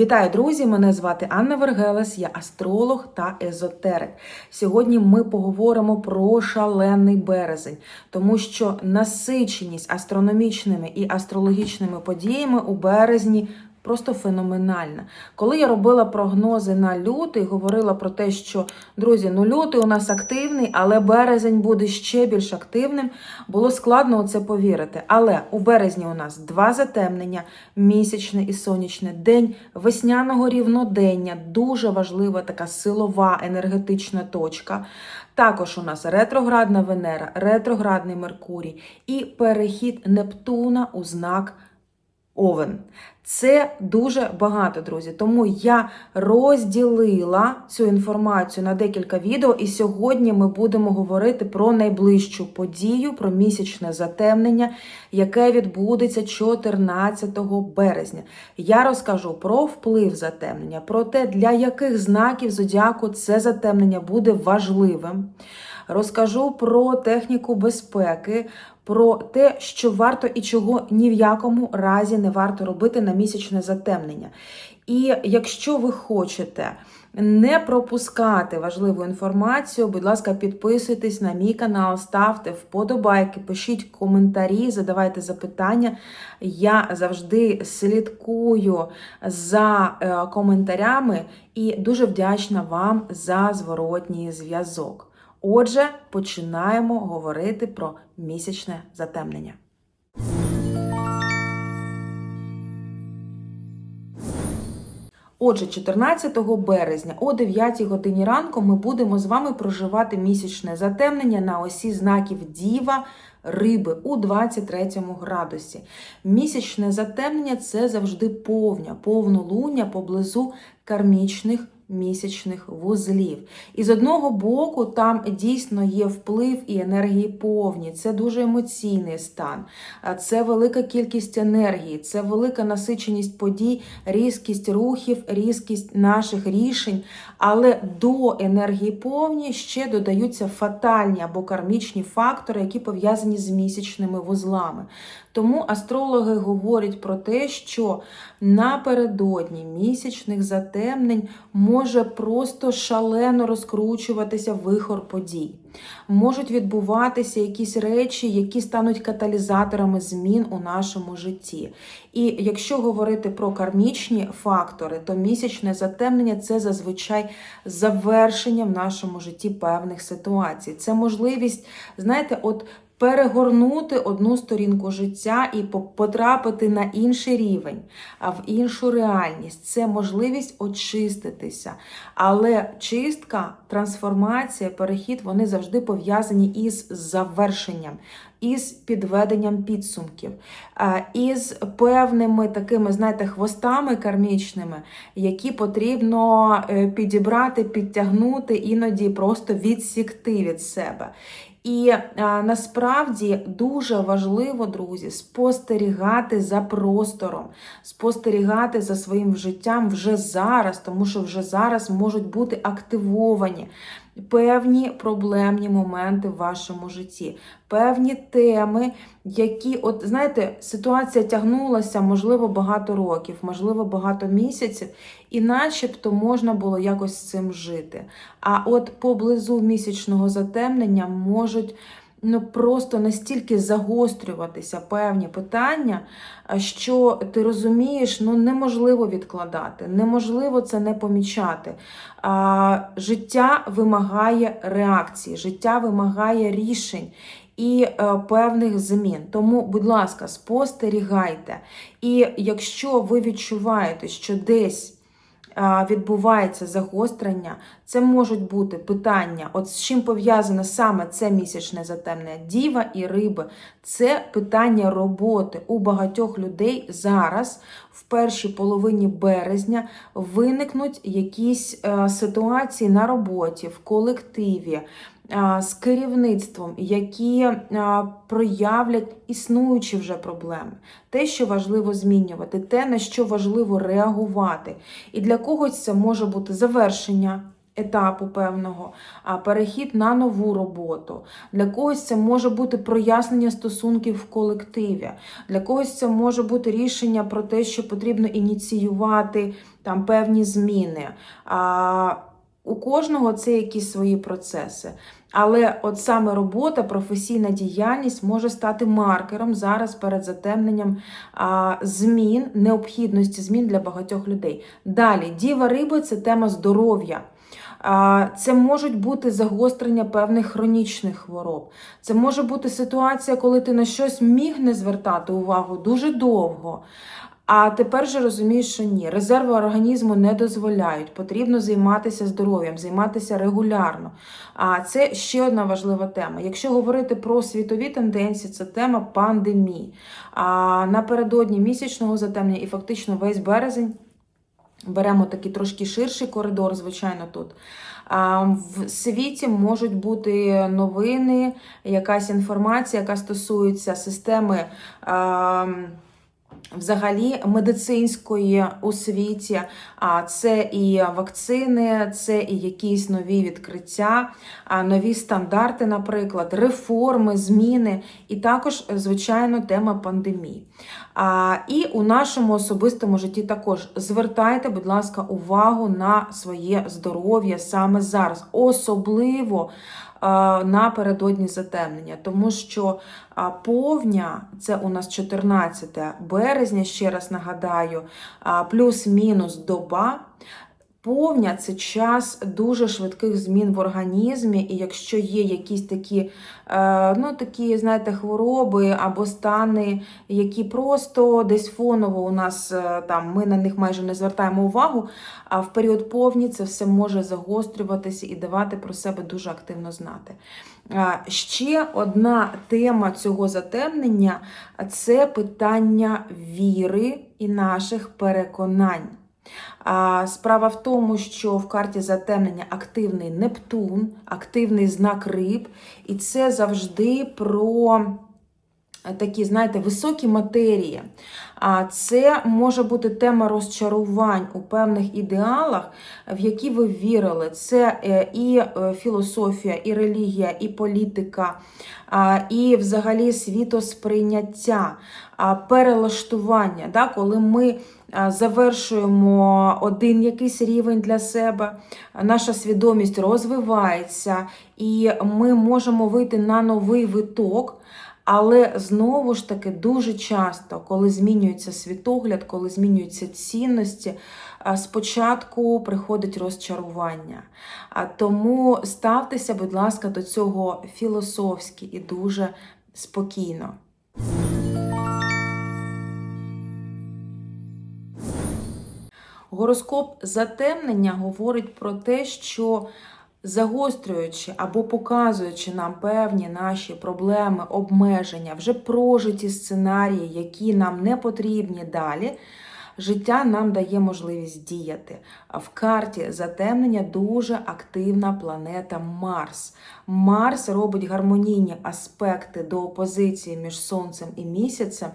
Вітаю, друзі! Мене звати Анна Вергелес, я астролог та езотерик. Сьогодні ми поговоримо про шалений березень, тому що насиченість астрономічними і астрологічними подіями у березні. Просто феноменальна. Коли я робила прогнози на лютий, говорила про те, що друзі, ну лютий у нас активний, але березень буде ще більш активним. Було складно у це повірити. Але у березні у нас два затемнення: місячне і сонячне, день весняного рівнодення, дуже важлива така силова енергетична точка. Також у нас ретроградна Венера, ретроградний Меркурій і перехід Нептуна у знак. Овен. Це дуже багато, друзі. Тому я розділила цю інформацію на декілька відео, і сьогодні ми будемо говорити про найближчу подію, про місячне затемнення, яке відбудеться 14 березня. Я розкажу про вплив затемнення, про те, для яких знаків зодіаку це затемнення буде важливим. Розкажу про техніку безпеки, про те, що варто і чого ні в якому разі не варто робити на місячне затемнення. І якщо ви хочете не пропускати важливу інформацію, будь ласка, підписуйтесь на мій канал, ставте вподобайки, пишіть коментарі, задавайте запитання. Я завжди слідкую за е, коментарями і дуже вдячна вам за зворотній зв'язок. Отже, починаємо говорити про місячне затемнення. Отже, 14 березня о 9 годині ранку ми будемо з вами проживати місячне затемнення на осі знаків Діва, Риби у 23 градусі. Місячне затемнення це завжди повня, повнолуння поблизу кармічних місячних вузлів. І з одного боку, там дійсно є вплив і енергії повні, це дуже емоційний стан, це велика кількість енергії, це велика насиченість подій, різкість рухів, різкість наших рішень. Але до енергії повні ще додаються фатальні або кармічні фактори, які пов'язані з місячними вузлами. Тому астрологи говорять про те, що напередодні місячних затемнень може просто шалено розкручуватися вихор подій. Можуть відбуватися якісь речі, які стануть каталізаторами змін у нашому житті. І якщо говорити про кармічні фактори, то місячне затемнення це зазвичай завершення в нашому житті певних ситуацій. Це можливість, знаєте, от перегорнути одну сторінку життя і потрапити на інший рівень, в іншу реальність. Це можливість очиститися. Але чистка, трансформація, перехід вони завжди пов'язані із завершенням. Із підведенням підсумків, із певними такими, знаєте, хвостами кармічними, які потрібно е, підібрати, підтягнути, іноді просто відсікти від себе. І а, насправді дуже важливо, друзі, спостерігати за простором, спостерігати за своїм життям вже зараз, тому що вже зараз можуть бути активовані певні проблемні моменти в вашому житті, певні теми, які, от знаєте, ситуація тягнулася, можливо, багато років, можливо, багато місяців, і начебто можна було якось з цим жити. А от поблизу місячного затемнення можуть ну просто настільки загострюватися певні питання, що ти розумієш, ну неможливо відкладати, неможливо це не помічати. А, Життя вимагає реакції, життя вимагає рішень. І е, певних змін. Тому, будь ласка, спостерігайте. І якщо ви відчуваєте, що десь відбувається загострення, це можуть бути питання, от з чим пов'язане саме це місячне затемнення діва і риби. Це питання роботи у багатьох людей зараз, в першій половині березня, виникнуть якісь е, ситуації на роботі, в колективі з керівництвом, які проявлять існуючі вже проблеми, те, що важливо змінювати, те, на що важливо реагувати. І для когось це може бути завершення етапу певного, а перехід на нову роботу. Для когось це може бути прояснення стосунків в колективі. Для когось це може бути рішення про те, що потрібно ініціювати там певні зміни. А, у кожного це якісь свої процеси. Але от саме робота, професійна діяльність може стати маркером зараз перед затемненням а, змін, необхідності змін для багатьох людей. Далі, діва риби це тема здоров'я. Це можуть бути загострення певних хронічних хвороб. Це може бути ситуація, коли ти на щось міг не звертати увагу дуже довго. А тепер же розумієш, що ні, резерви організму не дозволяють. Потрібно займатися здоров'ям, займатися регулярно. А це ще одна важлива тема. Якщо говорити про світові тенденції, це тема пандемії. А напередодні місячного затемнення і фактично весь березень. Беремо такий трошки ширший коридор, звичайно, тут. В світі можуть бути новини, якась інформація, яка стосується системи. Взагалі медицинської у світі, а це і вакцини, це і якісь нові відкриття, нові стандарти, наприклад, реформи, зміни, і також, звичайно, тема пандемії. І у нашому особистому житті також звертайте, будь ласка, увагу на своє здоров'я саме зараз, особливо напередодні затемнення, тому що повня це у нас 14 березня, ще раз нагадаю, плюс-мінус доба. Повня це час дуже швидких змін в організмі, і якщо є якісь такі, е, ну такі, знаєте, хвороби або стани, які просто десь фоново у нас е, там ми на них майже не звертаємо увагу, а в період повні це все може загострюватися і давати про себе дуже активно знати. Ще одна тема цього затемнення це питання віри і наших переконань. Справа в тому, що в карті затемнення активний Нептун, активний знак риб, і це завжди про такі, знаєте, високі матерії. А це може бути тема розчарувань у певних ідеалах, в які ви вірили. Це е, і е, філософія, і релігія, і політика, і взагалі світосприйняття, перелаштування. Коли ми завершуємо один якийсь рівень для себе, наша свідомість розвивається, і ми можемо вийти на новий виток. Але знову ж таки дуже часто, коли змінюється світогляд, коли змінюються цінності, спочатку приходить розчарування. Тому ставтеся, будь ласка, до цього філософськи і дуже спокійно. Гороскоп затемнення говорить про те, що загострюючи або показуючи нам певні наші проблеми, обмеження, вже прожиті сценарії, які нам не потрібні далі. Життя нам дає можливість діяти. В карті затемнення дуже активна планета Марс. Марс робить гармонійні аспекти до опозиції між Сонцем і місяцем,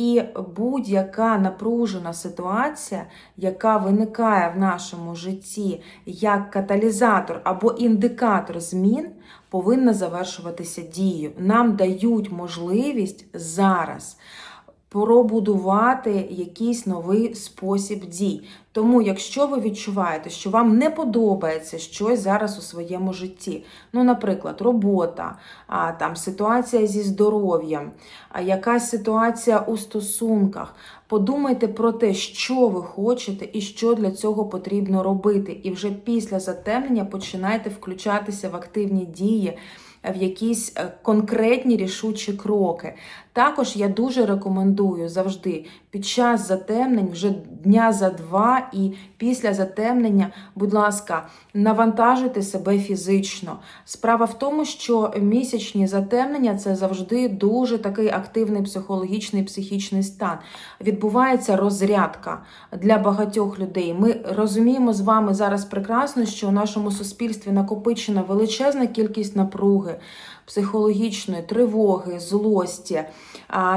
і будь-яка напружена ситуація, яка виникає в нашому житті як каталізатор або індикатор змін, повинна завершуватися дією. Нам дають можливість зараз пробудувати якийсь новий спосіб дій. Тому, якщо ви відчуваєте, що вам не подобається щось зараз у своєму житті, ну, наприклад, робота, а, там ситуація зі здоров'ям, якась ситуація у стосунках, подумайте про те, що ви хочете і що для цього потрібно робити. І вже після затемнення починайте включатися в активні дії в якісь е, конкретні рішучі кроки. Також я дуже рекомендую завжди під час затемнень, вже дня за два і після затемнення, будь ласка, навантажуйте себе фізично. Справа в тому, що місячні затемнення це завжди дуже такий активний психологічний психічний стан. Відбувається розрядка для багатьох людей. Ми розуміємо з вами зараз прекрасно, що у нашому суспільстві накопичена величезна кількість напруги психологічної тривоги, злості,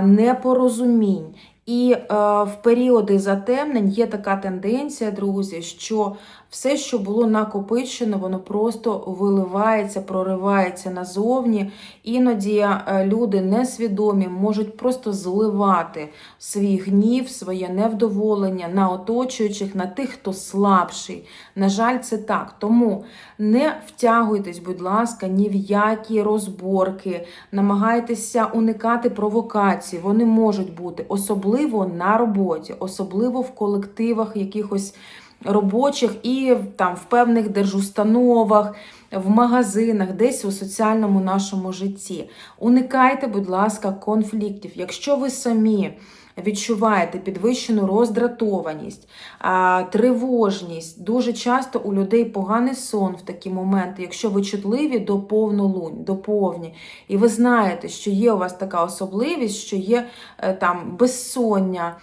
непорозумінь. І е, в періоди затемнень є така тенденція, друзі, що все, що було накопичено, воно просто виливається, проривається назовні. Іноді е, люди несвідомі можуть просто зливати свій гнів, своє невдоволення на оточуючих, на тих, хто слабший. На жаль, це так. Тому не втягуйтесь, будь ласка, ні в які розборки, намагайтеся уникати провокацій. Вони можуть бути особливо на роботі, особливо в колективах якихось робочих і там в певних держустановах, в магазинах, десь у соціальному нашому житті. Уникайте, будь ласка, конфліктів. Якщо ви самі відчуваєте підвищену роздратованість, тривожність, дуже часто у людей поганий сон в такі моменти, якщо ви чутливі до повнолунь, до повні, і ви знаєте, що є у вас така особливість, що є е, там безсоння,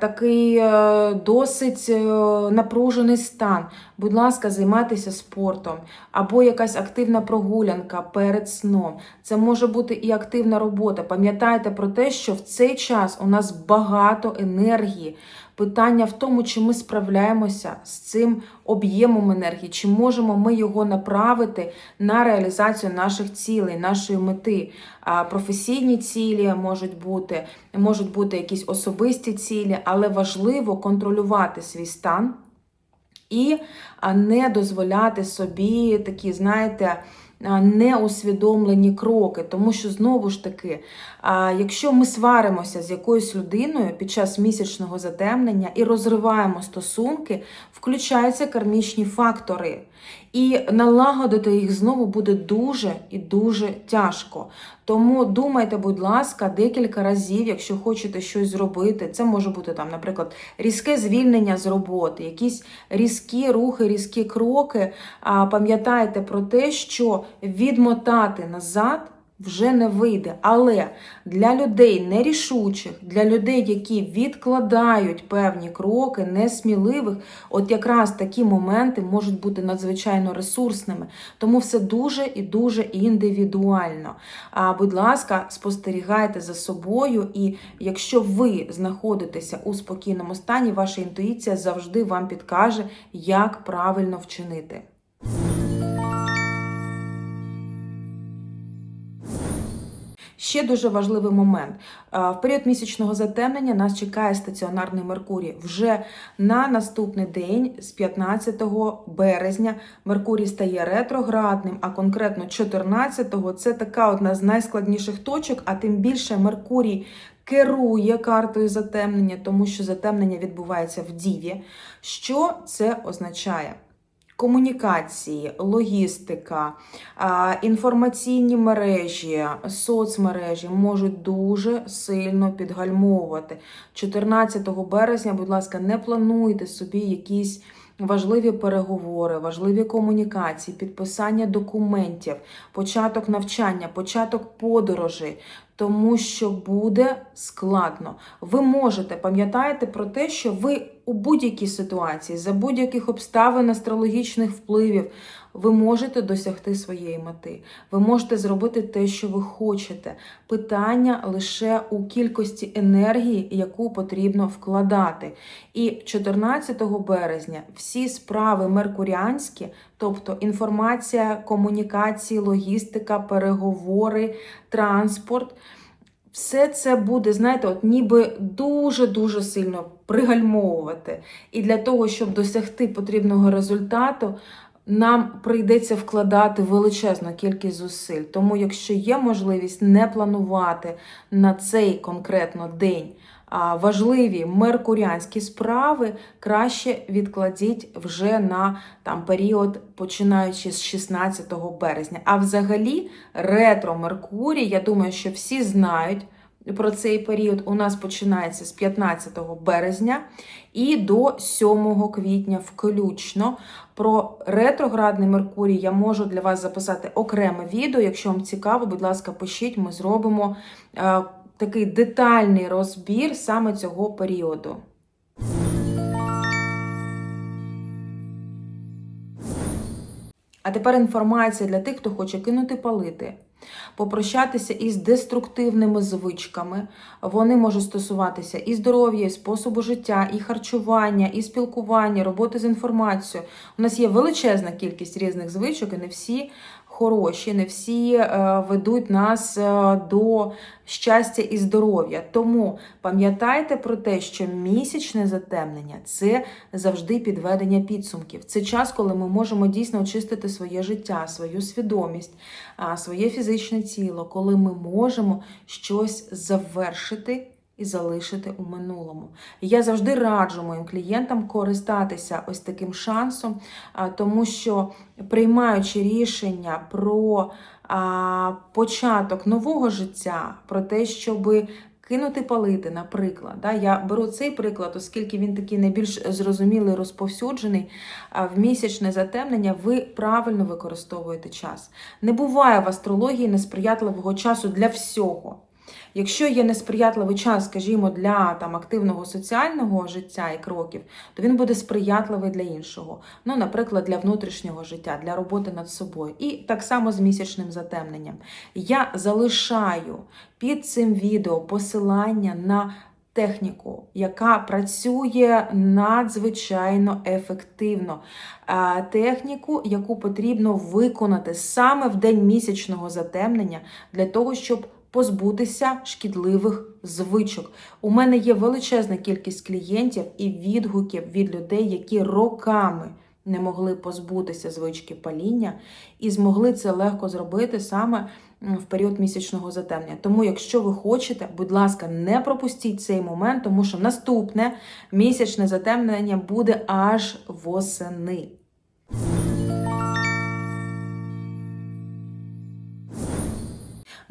такий е, досить е, напружений стан. Будь ласка, займайтеся спортом або якась активна прогулянка перед сном. Це може бути і активна робота. Пам'ятайте про те, що в цей час у нас багато енергії. Питання в тому, чи ми справляємося з цим об'ємом енергії, чи можемо ми його направити на реалізацію наших цілей, нашої мети. Професійні цілі можуть бути, можуть бути якісь особисті цілі, але важливо контролювати свій стан і не дозволяти собі такі, знаєте, неусвідомлені кроки. Тому що, знову ж таки, якщо ми сваримося з якоюсь людиною під час місячного затемнення і розриваємо стосунки, включаються кармічні фактори. І налагодити їх знову буде дуже і дуже тяжко. Тому думайте, будь ласка, декілька разів, якщо хочете щось зробити. Це може бути там, наприклад, різке звільнення з роботи, якісь різкі рухи, різкі кроки. А пам'ятайте про те, що відмотати назад вже не вийде. Але для людей нерішучих, для людей, які відкладають певні кроки, несміливих, от якраз такі моменти можуть бути надзвичайно ресурсними. Тому все дуже і дуже індивідуально. А будь ласка, спостерігайте за собою, і якщо ви знаходитеся у спокійному стані, ваша інтуїція завжди вам підкаже, як правильно вчинити. Ще дуже важливий момент. В період місячного затемнення нас чекає стаціонарний Меркурій. Вже на наступний день, з 15 березня, Меркурій стає ретроградним, а конкретно 14-го це така одна з найскладніших точок, а тим більше Меркурій. Керує картою затемнення, тому що затемнення відбувається в Діві. Що це означає? Комунікації, логістика, інформаційні мережі, соцмережі можуть дуже сильно підгальмовувати. 14 березня, будь ласка, не плануйте собі якісь. Важливі переговори, важливі комунікації, підписання документів, початок навчання, початок подорожей, тому що буде складно. Ви можете пам'ятаєте про те, що ви у будь-якій ситуації, за будь-яких обставин астрологічних впливів, ви можете досягти своєї мети. Ви можете зробити те, що ви хочете. Питання лише у кількості енергії, яку потрібно вкладати. І 14 березня всі справи меркуріанські, тобто інформація, комунікації, логістика, переговори, транспорт. Все це буде, знаєте, от ніби дуже-дуже сильно пригальмовувати. І для того, щоб досягти потрібного результату, нам прийдеться вкладати величезну кількість зусиль. Тому, якщо є можливість не планувати на цей конкретно день важливі меркуріанські справи, краще відкладіть вже на там період, починаючи з 16 березня. А взагалі, ретро Меркурій, я думаю, що всі знають про цей період у нас починається з 15 березня і до 7 квітня включно. Про ретроградний Меркурій я можу для вас записати окреме відео. Якщо вам цікаво, будь ласка, пишіть, ми зробимо е, такий детальний розбір саме цього періоду. А тепер інформація для тих, хто хоче кинути палити, попрощатися із деструктивними звичками. Вони можуть стосуватися і здоров'я, і способу життя, і харчування, і спілкування, роботи з інформацією. У нас є величезна кількість різних звичок, і не всі хороші, не всі е, ведуть нас е, до щастя і здоров'я. Тому пам'ятайте про те, що місячне затемнення це завжди підведення підсумків. Це час, коли ми можемо дійсно очистити своє життя, свою свідомість, своє фізичне тіло, коли ми можемо щось завершити. І залишити у минулому. Я завжди раджу моїм клієнтам користатися ось таким шансом, тому що приймаючи рішення про початок нового життя, про те, щоб кинути палити, наприклад. Да? Я беру цей приклад, оскільки він такий найбільш зрозумілий, розповсюджений. В місячне затемнення ви правильно використовуєте час. Не буває в астрології несприятливого часу для всього. Якщо є несприятливий час, скажімо, для там активного соціального життя і кроків, то він буде сприятливий для іншого. Ну, наприклад, для внутрішнього життя, для роботи над собою. І так само з місячним затемненням. Я залишаю під цим відео посилання на техніку, яка працює надзвичайно ефективно. Техніку, яку потрібно виконати саме в день місячного затемнення, для того, щоб позбутися шкідливих звичок. У мене є величезна кількість клієнтів і відгуків від людей, які роками не могли позбутися звички паління і змогли це легко зробити саме в період місячного затемнення. Тому, якщо ви хочете, будь ласка, не пропустіть цей момент, тому що наступне місячне затемнення буде аж восени.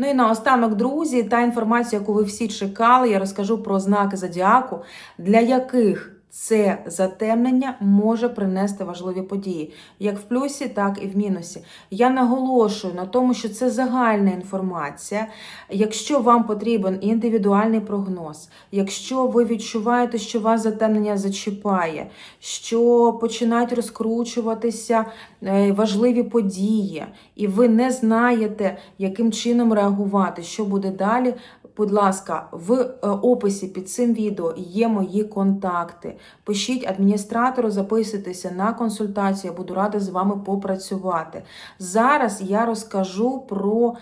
Ну і наостанок, друзі, та інформація, яку ви всі чекали, я розкажу про знаки зодіаку, для яких це затемнення може принести важливі події, як в плюсі, так і в мінусі. Я наголошую на тому, що це загальна інформація. Якщо вам потрібен індивідуальний прогноз, якщо ви відчуваєте, що вас затемнення зачіпає, що починають розкручуватися е, важливі події, і ви не знаєте, яким чином реагувати, що буде далі. Будь ласка, в е, описі під цим відео є мої контакти. Пишіть адміністратору, записуйтеся на консультацію, я буду рада з вами попрацювати. Зараз я розкажу про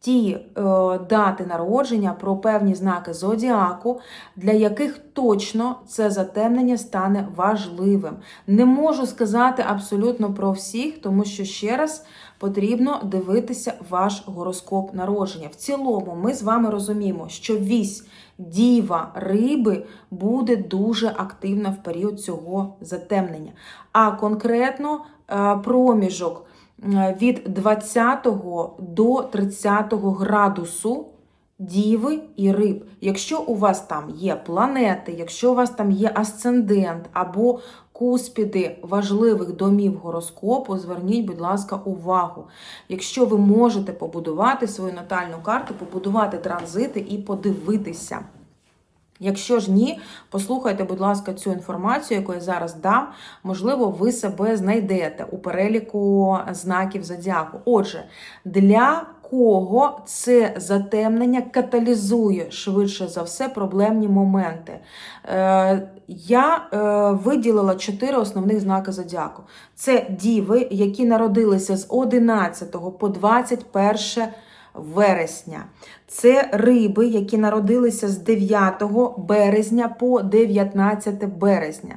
ті е, дати народження, про певні знаки зодіаку, для яких точно це затемнення стане важливим. Не можу сказати абсолютно про всіх, тому що ще раз потрібно дивитися ваш гороскоп народження. В цілому, ми з вами розуміємо, що вісь діва риби буде дуже активна в період цього затемнення. А конкретно е, проміжок е, від 20 до 30 градусу. Діви і риб. Якщо у вас там є планети, якщо у вас там є асцендент або куспіди важливих домів гороскопу, зверніть, будь ласка, увагу. Якщо ви можете побудувати свою натальну карту, побудувати транзити і подивитися. Якщо ж ні, послухайте, будь ласка, цю інформацію, яку я зараз дам. Можливо, ви себе знайдете у переліку знаків зодіаку. Отже, для кого це затемнення каталізує швидше за все проблемні моменти? Е, я е, виділила чотири основних знаки зодіаку. Це діви, які народилися з 11 по 21 вересня. Це риби, які народилися з 9 березня по 19 березня.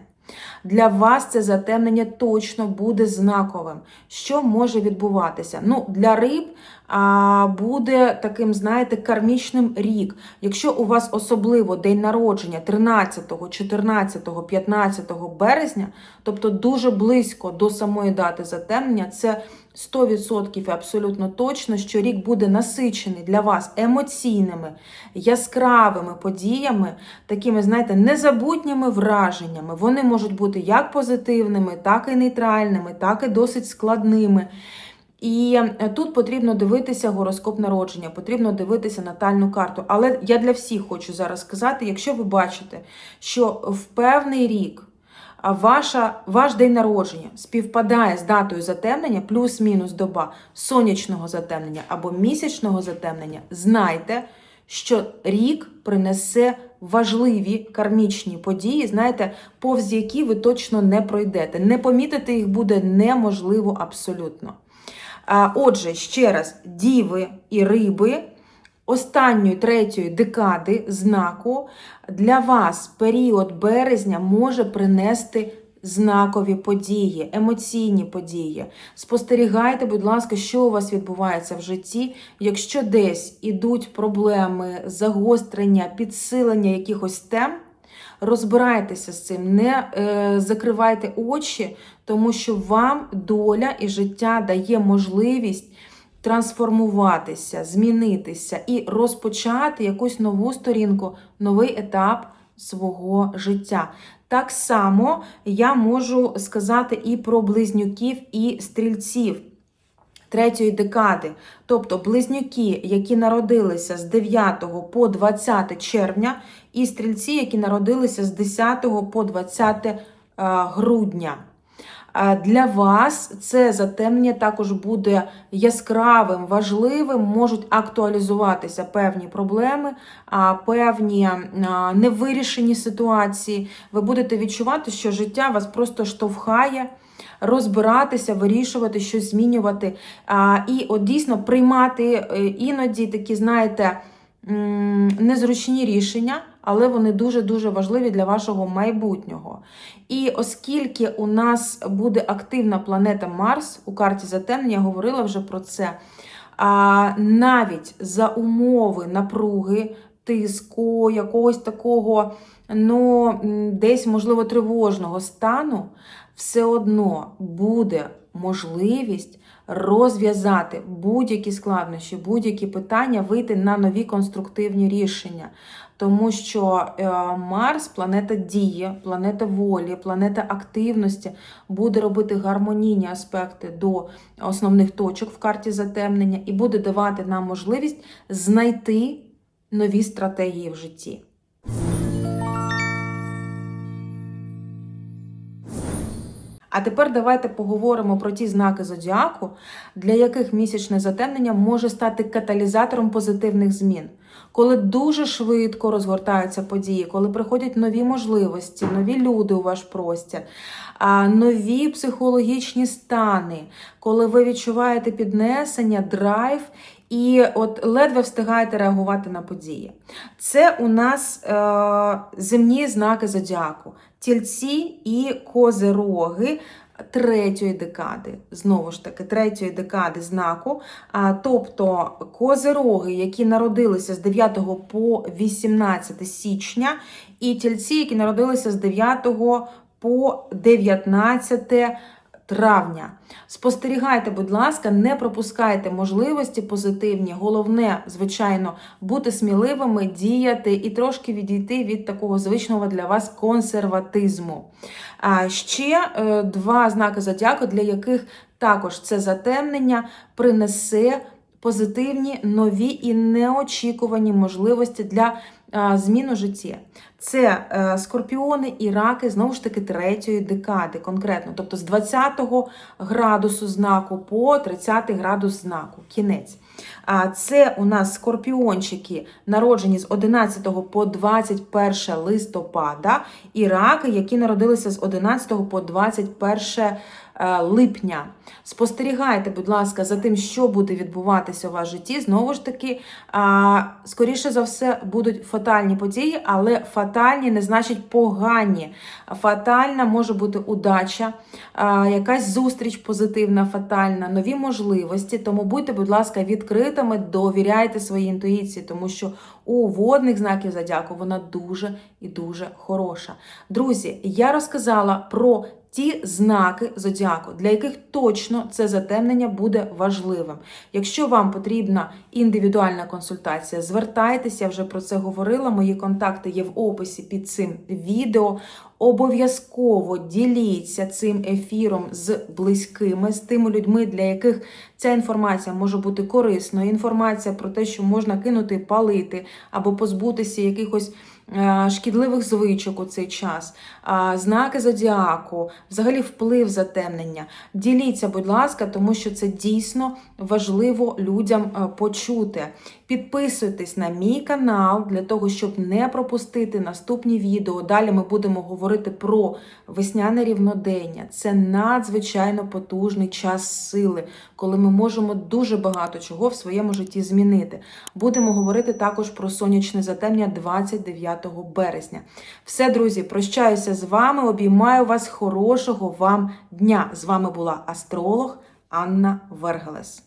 Для вас це затемнення точно буде знаковим. Що може відбуватися? Ну, Для риб буде таким, знаєте, кармічним рік. Якщо у вас особливо день народження 13, 14, 15 березня, тобто дуже близько до самої дати затемнення, це 100% і абсолютно точно, що рік буде насичений для вас емоційними, яскравими подіями, такими, знаєте, незабутніми враженнями. Вони можуть бути як позитивними, так і нейтральними, так і досить складними. І е, тут потрібно дивитися гороскоп народження, потрібно дивитися натальну карту. Але я для всіх хочу зараз сказати: якщо ви бачите, що в певний рік ваша, ваш день народження співпадає з датою затемнення, плюс-мінус доба сонячного затемнення або місячного затемнення, знайте, що рік принесе важливі кармічні події, знаєте, повз які ви точно не пройдете. Не помітити їх буде неможливо абсолютно. Отже, ще раз, діви і риби останньої третьої декади знаку для вас період березня може принести знакові події, емоційні події. Спостерігайте, будь ласка, що у вас відбувається в житті. Якщо десь ідуть проблеми, загострення, підсилення якихось тем. Розбирайтеся з цим, не е, закривайте очі, тому що вам доля і життя дає можливість трансформуватися, змінитися і розпочати якусь нову сторінку, новий етап свого життя. Так само я можу сказати і про близнюків, і стрільців. Третьої декади, тобто близнюки, які народилися з 9 по 20 червня, і стрільці, які народилися з 10 по 20 е, грудня. Е, Для вас це затемнення також буде яскравим, важливим, можуть актуалізуватися певні проблеми, певні невирішені ситуації. Ви будете відчувати, що життя вас просто штовхає. Розбиратися, вирішувати, щось змінювати. І от дійсно приймати е, іноді такі, знаєте, незручні рішення, але вони дуже-дуже важливі для вашого майбутнього. І оскільки у нас буде активна планета Марс у карті затемнення, я говорила вже про це. А навіть за умови напруги, тиску, якогось такого, ну, десь, можливо, тривожного стану, все одно буде можливість розв'язати будь-які складнощі, будь-які питання, вийти на нові конструктивні рішення. Тому що е, Марс, планета дії, планета волі, планета активності, буде робити гармонійні аспекти до основних точок в карті затемнення і буде давати нам можливість знайти нові стратегії в житті. А тепер давайте поговоримо про ті знаки зодіаку, для яких місячне затемнення може стати каталізатором позитивних змін. Коли дуже швидко розгортаються події, коли приходять нові можливості, нові люди у ваш простір, нові психологічні стани, коли ви відчуваєте піднесення, драйв і от ледве встигаєте реагувати на події. Це у нас е, земні знаки зодіаку, тільці і козероги. Третьої декади, знову ж таки, третьої декади знаку, а, тобто козероги, які народилися з 9 по 18 січня, і тільці, які народилися з 9 по 19 травня. Спостерігайте, будь ласка, не пропускайте можливості позитивні. Головне, звичайно, бути сміливими, діяти і трошки відійти від такого звичного для вас консерватизму. А ще е, два знаки зодіаку, для яких також це затемнення принесе позитивні, нові і неочікувані можливості для змін у житті. Це е, скорпіони і раки, знову ж таки, третьої декади, конкретно, тобто з 20 градусу знаку по 30 градус знаку, кінець. А це у нас скорпіончики, народжені з 11 по 21 листопада, і раки, які народилися з 11 по 21 е, липня. Спостерігайте, будь ласка, за тим, що буде відбуватися у вас в житті. Знову ж таки, скоріше за все, будуть фатальні події, але фатальні не значить погані. Фатальна може бути удача, якась зустріч позитивна, фатальна, нові можливості. Тому будьте, будь ласка, відкритими, довіряйте своїй інтуїції, тому що у водних знаків зодіаку вона дуже і дуже хороша. Друзі, я розказала про ті знаки зодіаку, для яких точно це затемнення буде важливим. Якщо вам потрібна індивідуальна консультація, звертайтеся, я вже про це говорила. Мої контакти є в описі під цим відео. Обов'язково діліться цим ефіром з близькими, з тими людьми, для яких ця інформація може бути корисною. Інформація про те, що можна кинути, палити або позбутися якихось е, шкідливих звичок у цей час, знаки зодіаку, взагалі вплив затемнення. Діліться, будь ласка, тому що це дійсно важливо людям е, почути. Підписуйтесь на мій канал для того, щоб не пропустити наступні відео. Далі ми будемо говорити про весняне рівнодення. Це надзвичайно потужний час сили, коли ми можемо дуже багато чого в своєму житті змінити. Будемо говорити також про сонячне затемнення 29 березня. Все, друзі, прощаюся з вами. Обіймаю вас хорошого вам дня. З вами була астролог Анна Вергелес.